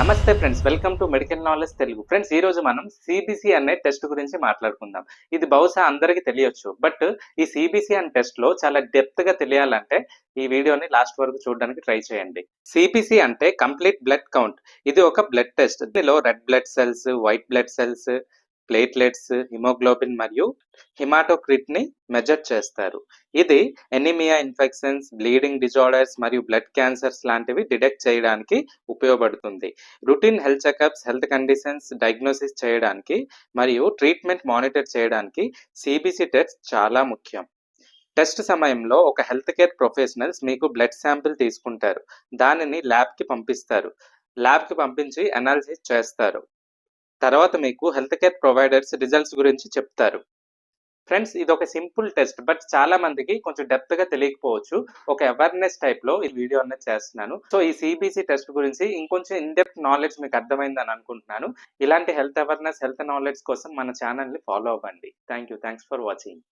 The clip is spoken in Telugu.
నమస్తే friends welcome to medical knowledge Telugu. Friends ఈ రోజు మనం సిబిసి అనే టెస్ట్ గురించి మాట్లాడుకుందాం. ఇది బహుశా అందరికీ తెలియచ్చు బట్ ఈ సిబిసి అనే టెస్ట్లో చాలా డెప్త్గా తెలియాలంటే ఈ వీడియోని లాస్ట్ వరకు చూడడానికి ట్రై చేయండి. సిబిసి అంటే కంప్లీట్ బ్లడ్ కౌంట్. ఇది ఒక బ్లడ్ టెస్ట్. దీనిలో red blood cells white blood cells platelets haemoglobin మరియు హిమాటోక్రిట్ని మెజర్ చేస్తారు. ఇది ఎనిమియా ఇన్ఫెక్షన్స్ బ్లీడింగ్ డిజార్డర్స్ మరియు బ్లడ్ క్యాన్సర్స్ లాంటివి డిటెక్ట్ చేయడానికి ఉపయోగపడుతుంది. Routine health checkups health conditions diagnosis చేయడానికి మరియు ట్రీట్మెంట్ మానిటర్ చేయడానికి సిబిసి టెస్ట్ చాలా ముఖ్యం. టెస్ట్ సమయంలో ఒక హెల్త్ కేర్ ప్రొఫెషనల్స్ మీకు బ్లడ్ శాంపిల్ తీసుకుంటారు. దానిని ల్యాబ్కి పంపిస్తారు. ల్యాబ్కి పంపించి అనాలిసిస్ చేస్తారు. తర్వాత మీకు హెల్త్ కేర్ ప్రొవైడర్స్ రిజల్ట్స్ గురించి చెప్తారు. ఫ్రెండ్స్ ఇది ఒక సింపుల్ టెస్ట్ బట్ చాలా మందికి కొంచెం డెప్త్గా తెలియకపోవచ్చు. ఒక అవేర్నెస్ టైప్లో ఈ వీడియో అనేది చేస్తున్నాను. సో ఈ సిబిసి టెస్ట్ గురించి ఇంకొంచెం ఇన్ డెప్త్ నాలెడ్జ్ మీకు అర్థమైందని అనుకుంటున్నాను. ఇలాంటి హెల్త్ అవేర్నెస్ హెల్త్ నాలెడ్జ్ కోసం మన ఛానల్ని ఫాలో అవ్వండి. Thank you thanks for watching